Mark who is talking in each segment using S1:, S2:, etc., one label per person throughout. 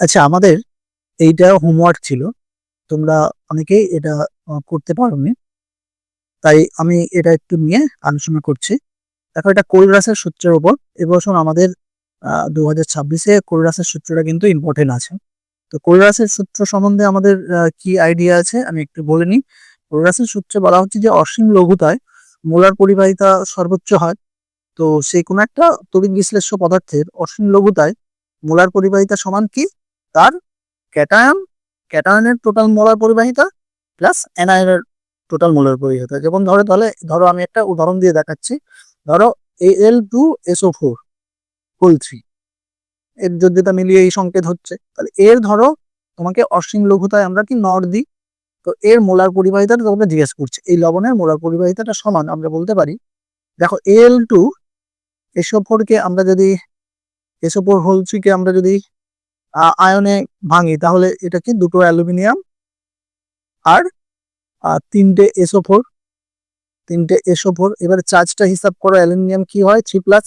S1: আচ্ছা আমাদের এইটা হোমওয়ার্ক ছিল। তোমরা অনেকেই এটা করতে পারোনি। তাই আমি এটা একটু নিয়ে আলোচনা করছি। দেখো, এটা কোলরাসের সূত্রের উপর। এবছর আমাদের দু হাজার ছাব্বিশে কোলরাসের সূত্রটা কিন্তু ইম্পর্টেন্ট আছে। তো কোলরাসের সূত্র সম্বন্ধে আমাদের কি আইডিয়া আছে, আমি একটু বলে নিই। কোলরাসের সূত্রে বলা হচ্ছে যে, অসীম লঘুতায় মোলার পরিবাহিতা সর্বোচ্চ হয়। তো সেই কোনো একটা তড়িৎ বিশ্লেষ্য পদার্থের অসীম লঘুতায় মোলার পরিবাহিতা সমান কি? তার ক্যাটায়ন, ক্যাটায়নের টোটাল মোলার পরিবাহিতা প্লাস অ্যানায়নের টোটাল মোলার পরিবাহিতা। যেমন ধরো, তাহলে ধরো আমি একটা উদাহরণ দিয়ে দেখাচ্ছি। ধরো L two S O four whole three এর যোগ্যতা মিলিয়ে এই সংকেত হচ্ছে। তাহলে এর ধরো, তোমাকে অসীম লঘুতায় আমরা কি নর দিই? তো এর মোলার পরিবাহিতাটা তোমাকে জিজ্ঞেস করছে। এই লবণের মোলার পরিবাহিতাটা সমান, আমরা বলতে পারি। দেখো এল টু এসও কে আমরা যদি এসও ফোর হোল কে আমরা যদি আয়নে ভাঙি। তাহলে এটা কি? দুটো অ্যালুমিনিয়াম আর তিনটে এসও ফোর তিনটে এসও ফোর এবারে চার্জটা হিসাব করো, অ্যালুমিনিয়াম কি হয়? থ্রি প্লাস,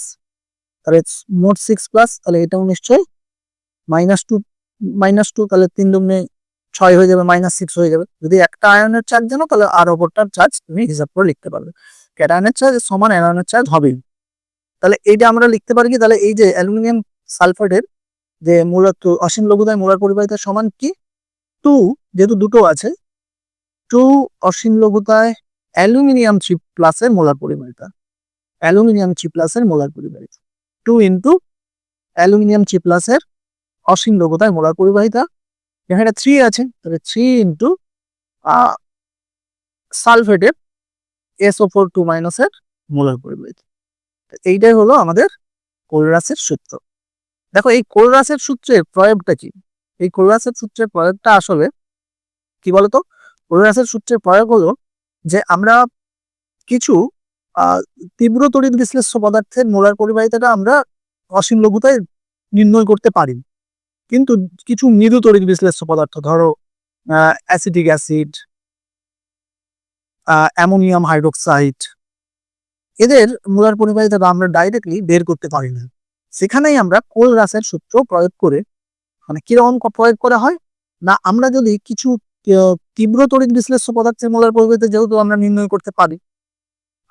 S1: তাহলে মোট সিক্স প্লাস, তাহলে এটাও নিশ্চয়ই মাইনাস টু মাইনাস টু, তাহলে তিন দুগুণে ছয় হয়ে যাবে, মাইনাস সিক্স হয়ে যাবে। যদি একটা আয়নের চার্জ জানো, তাহলে আর ওপরটার চার্জ তুমি হিসাব করে লিখতে পারবে। ক্যাটায়নের চার্জ সমান অ্যানায়নের চার্জ হবেই। তাহলে এইটা আমরা লিখতে পারি কি? তাহলে এই যে অ্যালুমিনিয়াম সালফেটের যে মূলত অসীম লঘুতায় মোলার পরিবাহিতা সমান কি? টু যেহেতু দুটো আছে টু অসীম লঘুতায় অ্যালুমিনিয়াম থ্রি প্লাসের মোলার পরিবাহিতা। অ্যালুমিনিয়াম থ্রি প্লাসের মোলার পরিবাহিতা। টু ইন্টু অ্যালুমিনিয়াম থ্রি প্লাসের অসীম লঘুতায় মোলার পরিবাহিতা। এখানে থ্রি আছে, তাহলে থ্রি ইন্টু সালফেটের এসও ফোর টু মাইনাসের মোলার পরিবাহিতা। এইটাই হলো আমাদের কোলরাসের সূত্র। দেখো, এই কোলরাসের সূত্রের প্রয়োগটা কি? এই কোলরাসের সূত্রের প্রয়োগটা আসলে কি বলতো? কোলরাসের সূত্রের প্রয়োগ হলো যে আমরা কিছু তীব্র তড়িৎ বিশ্লেষ্য পদার্থের মোলার পরিবাহিতাটা আমরা অসীম লঘুতায় নির্ণয় করতে পারি। কিন্তু কিছু মৃদু তড়িৎ বিশ্লেষ্য পদার্থ, ধরো অ্যাসিটিক অ্যাসিড অ্যামোনিয়াম হাইড্রোক্সাইড, এদের মোলার পরিবাহিতাটা আমরা ডাইরেক্টলি বের করতে পারি না। সেখানেই আমরা কোল রাসের সূত্র প্রয়োগ করে মানে কীরকম প্রয়োগ করা হয়? না, আমরা যদি কিছু তীব্র তড়িৎ বিশ্লেষ্য পদার্থের মোলার পরিবাহিতা যেহেতু আমরা নির্ণয় করতে পারি,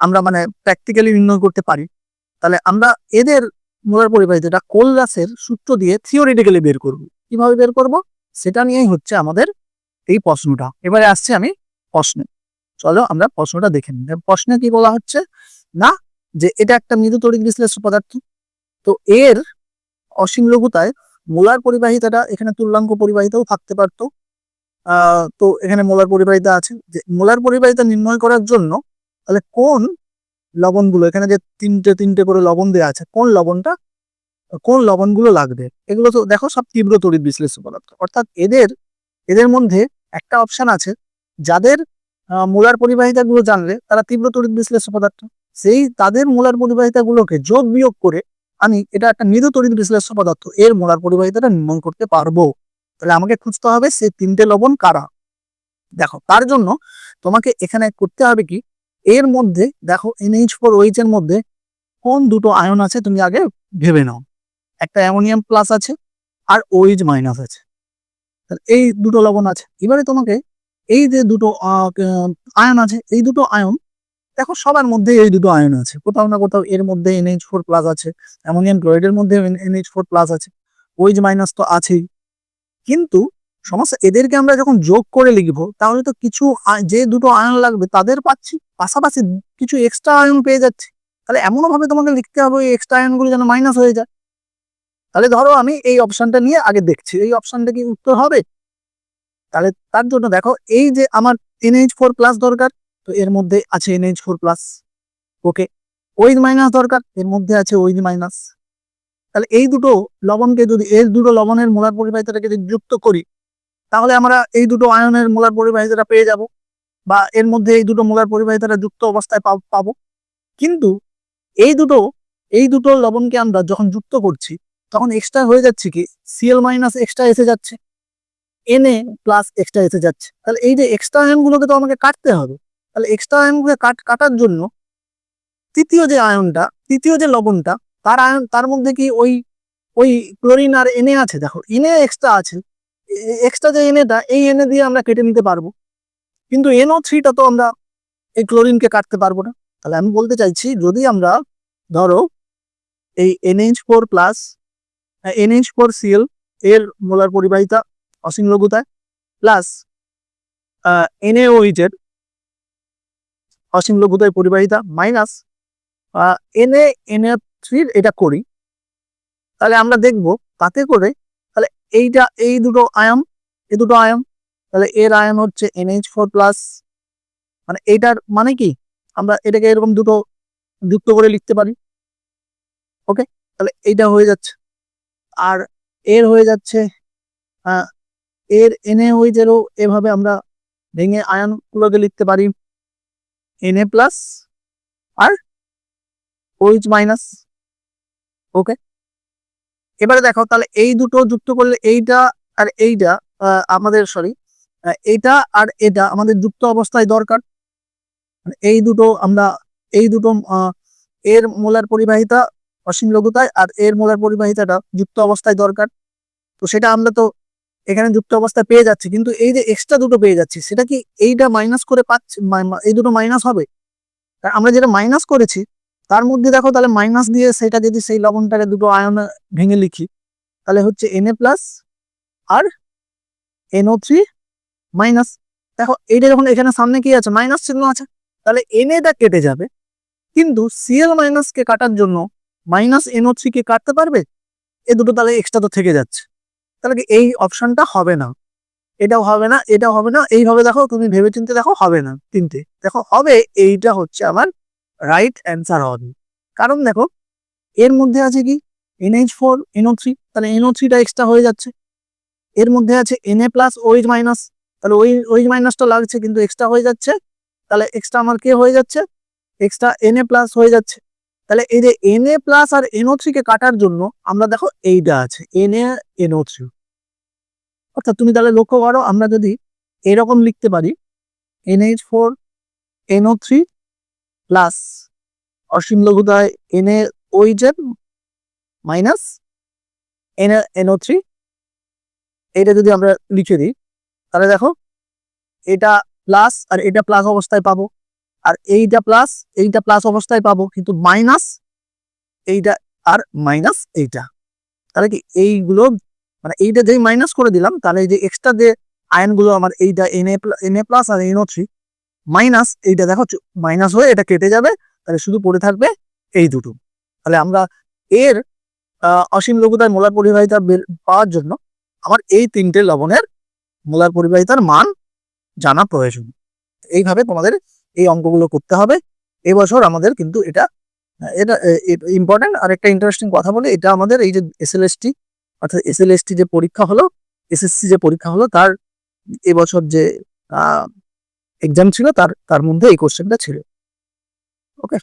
S1: আমরা মানে প্র্যাকটিক্যালি নির্ণয় করতে পারি, তাহলে আমরা এদের মোলার পরিবাহিতাটা কোল রাসের সূত্র দিয়ে থিওরিটিক্যালি বের করব। কীভাবে বের করব? সেটা নিয়েই হচ্ছে আমাদের এই প্রশ্নটা। এবারে আসছে আমি প্রশ্নে। চলো আমরা প্রশ্নটা দেখে নিই। প্রশ্নে কি বলা হচ্ছে? না, যে এটা একটা মৃদু তড়িৎ বিশ্লেষ্য পদার্থ। তো এর অসীম লঘুতায় মোলার পরিবাহিতাটা এখানে তুল্যাঙ্ক পরিবাহিতাও থাকতে পারতো। তো এখানে মোলার পরিবাহিতা আছে। যে মোলার পরিবাহিতা নির্ণয় করার জন্য তাহলে কোন লবণগুলো, এখানে যে তিনটে তিনটে করে লবণ দেওয়া আছে, কোন লবণটা, কোন লবণগুলো লাগবে? এগুলো তো দেখো সব তীব্র তড়িৎ বিশ্লেষ্য পদার্থ। অর্থাৎ এদের এদের মধ্যে একটা অপশান আছে, যাদের মোলার পরিবাহিতাগুলো জানলে তারা তীব্র তড়িৎ বিশ্লেষ্য পদার্থ। সেই তাদের মোলার পরিবাহিতাগুলোকে যোগ বিয়োগ করে আমি এটা একটা মৃদু তড়িৎ বিশ্লেষ্য পদার্থ। এর মোলার পরিবাহিতাটা নির্মাণ করতে পারব। তাহলে আমাকে খুঁজতে হবে সে তিনটে লবণ কারা? দেখো, তার জন্য তোমাকে এখানে করতে হবে কি? এর মধ্যে, দেখো এনএইচ ফোর ওইচ এর মধ্যে কোন দুটো আয়ন আছে তুমি আগে ভেবে নাও। একটা অ্যামোনিয়াম প্লাস আছে আর ওইচ মাইনাস আছে। এই দুটো লবণ আছে। এবারে তোমাকে এই যে দুটো আয়ন আছে, এই দুটো আয়ন দেখো সবার মধ্যে এই দুটো আয়ন আছে। কোথাও না কোথাও এর মধ্যে এনএইচ ফোর প্লাস আছে অ্যামোনিয়াম ক্লোরাইডের মধ্যে এনএইচ ফোর প্লাস আছে ওইচ মাইনাস তো আছেই। কিন্তু সমস্যা এদেরকে আমরা যখন যোগ করে লিখব, তাহলে তো কিছু যে দুটো আয়ন লাগবে তাদের পাচ্ছি, পাশাপাশি কিছু এক্সট্রা আয়ন পেয়ে যাচ্ছি। তাহলে এমনও ভাবে তোমাকে লিখতে হবে এই এক্সট্রা আয়নগুলো যেন মাইনাস হয়ে যায়। তাহলে ধরো আমি এই অপশানটা নিয়ে আগে দেখছি, এই অপশানটা কি উত্তর হবে? তাহলে তার জন্য দেখো, এই যে আমার এনএইচ ফোর প্লাস দরকার তো এর মধ্যে আছে N H four plus okay O H minus দরকার, এর মধ্যে আছে ওইচ মাইনাস তাহলে এই দুটো লবণকে যদি এর দুটো লবণের মোলার পরিবাহিতাটাকে যদি যুক্ত করি, তাহলে আমরা এই দুটো আয়নের মোলার পরিবাহিতাটা পেয়ে যাব বা এর মধ্যে এই দুটো মোলার পরিবাহিতাটা যুক্ত অবস্থায় পাব- পাবো। কিন্তু এই দুটো এই দুটো লবণকে আমরা যখন যুক্ত করছি, তখন এক্সট্রা হয়ে যাচ্ছে কি? সিএল মাইনাস এক্সট্রা এসে যাচ্ছে। এনএ প্লাস এক্সট্রা এসে যাচ্ছে। তাহলে এই যে এক্সট্রা আয়নগুলোকে তো আমাকে কাটতে হবে। তাহলে এক্সট্রা আয়নগুলো কাট, কাটার জন্য তৃতীয় যে আয়নটা তৃতীয় যে লবণটা, তার আয়ন তার মধ্যে কি ওই ওই ক্লোরিন আর এনে আছে? দেখো এনে এক্সট্রা আছে। এক্সট্রা যে এনেটা এই এনে দিয়ে আমরা কেটে নিতে পারব। কিন্তু এনও থ্রিটা তো আমরা এই ক্লোরিনকে কাটতে পারব না। তাহলে আমি বলতে চাইছি, যদি আমরা ধরো এই N H four plus N H four C L এর মোলার পরিবাহিতা অসীম লঘুতায় প্লাস এনএওইচ এর অসীম লঘুতায় পরিবাহিতা মাইনাস এনএ এনএ থ্রির এটা করি। তাহলে আমরা দেখব তাতে করে তাহলে এইটা, এই দুটো আয়াম এই দুটো আয়াম তাহলে এর আয়ন হচ্ছে এনএইচ ফোর প্লাস মানে এইটার মানে কি? আমরা এটাকে এরকম দুটো যুক্ত করে লিখতে পারি। ওকে তাহলে এইটা হয়ে যাচ্ছে। আর এর হয়ে যাচ্ছে এর এনএ ওইজেরও এভাবে আমরা ভেঙে আয়নগুলোকে লিখতে পারি। এনএ প্লাস আর ওইচ মাইনাস ওকে এবারে দেখো, তাহলে এই দুটো যুক্ত করলে এইটা আর এইটা আমাদের সরি এইটা আর এটা আমাদের যুক্ত অবস্থায় দরকার। মানে এই দুটো আমরা, এই দুটো এর মোলার পরিবাহিতা অসীম লঘুতায় আর এর মোলার পরিবাহিতাটা যুক্ত অবস্থায় দরকার। তো সেটা আমরা তো এখানে যুক্ত অবস্থা পেয়ে যাচ্ছি, কিন্তু এই যে এক্সট্রা দুটো পেয়ে যাচ্ছি, সেটা কি এইটা মাইনাস করে পাচ্ছি এই দুটো মাইনাস হবে? আমরা যেটা মাইনাস করেছি, তার মধ্যে দেখো তাহলে মাইনাস দিয়ে সেটা যদি সেই লবণটাকে দুটো আয়নে ভেঙে লিখি, তাহলে হচ্ছে এনএ প্লাস আর এনও থ্রি মাইনাস দেখো এইটা যখন এখানে সামনে কি আছে মাইনাস চিহ্ন আছে, তাহলে এন এটা কেটে যাবে, কিন্তু সিএল মাইনাস কে কাটার জন্য মাইনাস এনও থ্রি কে কাটতে পারবে? এ দুটো তাহলে এক্সট্রা তো থেকে যাচ্ছে। তাহলে এই অপশনটা হবে না? এটাও হবে না, এটাও হবে না, এইভাবে দেখো তুমি ভেবে চিনতে দেখো হবে না তিনটে। দেখো হবে, এইটা হচ্ছে আমার রাইট অ্যান্সার হবে। কারণ দেখো, এর মধ্যে আছে কি? N H four N O three তাহলে এনও থ্রিটা এক্সট্রা হয়ে যাচ্ছে। এর মধ্যে আছে N A plus O H minus তাহলে ওই ওইচ মাইনাসটা লাগছে কিন্তু এক্সট্রা হয়ে যাচ্ছে। তাহলে এক্সট্রা আমার কে হয়ে যাচ্ছে? এক্সট্রা এন এ প্লাস হয়ে যাচ্ছে। তাহলে এই যে এন এ প্লাস আর এনও থ্রি কে কাটার জন্য আমরা দেখো এইটা আছে এনএ এনও থ্রি অর্থাৎ তুমি তাহলে লক্ষ্য করো, আমরা যদি এরকম লিখতে পারি, N H four, N O three plus Asim লঘুতায় N A O Z minus N, N O three. এটা যদি আমরা লিখে দিই, তাহলে দেখো, এটা প্লাস আর এটা প্লাস অবস্থায় পাবো। আর এইটা প্লাস এইটা প্লাস অবস্থায় পাবো, কিন্তু মাইনাস এইটা আর মাইনাস এইটা। তাহলে কি এইগুলো মানে এইটা যেই মাইনাস করে দিলাম, তাহলে এই যে এক্সট্রা যে আয়নগুলো আমার এইটা N A N A plus R NO three minus এইটা দেখো মাইনাস হয়ে এটা কেটে যাবে, তাহলে শুধু পড়ে থাকবে এই দুটো। তাহলে আমরা এর অসীম লঘুতার মোলার পরিবাহিতা পাওয়ার জন্য আমার এই তিনটে লবণের মোলার পরিবাহিতার মান জানা প্রয়োজন। এইভাবে তোমাদের এই অঙ্কগুলো করতে হবে। এবছর আমাদের কিন্তু এটা এটা ইম্পর্টেন্ট আর একটা ইন্টারেস্টিং কথা বলে, এটা আমাদের এই যে এসএলএসটি অর্থাৎ এস এসএলএসটি যে পরীক্ষা হলো এসএসসি যে পরীক্ষা হলো, তার এবছর যে এক্সাম ছিল, তার তার মধ্যে এই কোশ্চেনটা ছিল। ওকে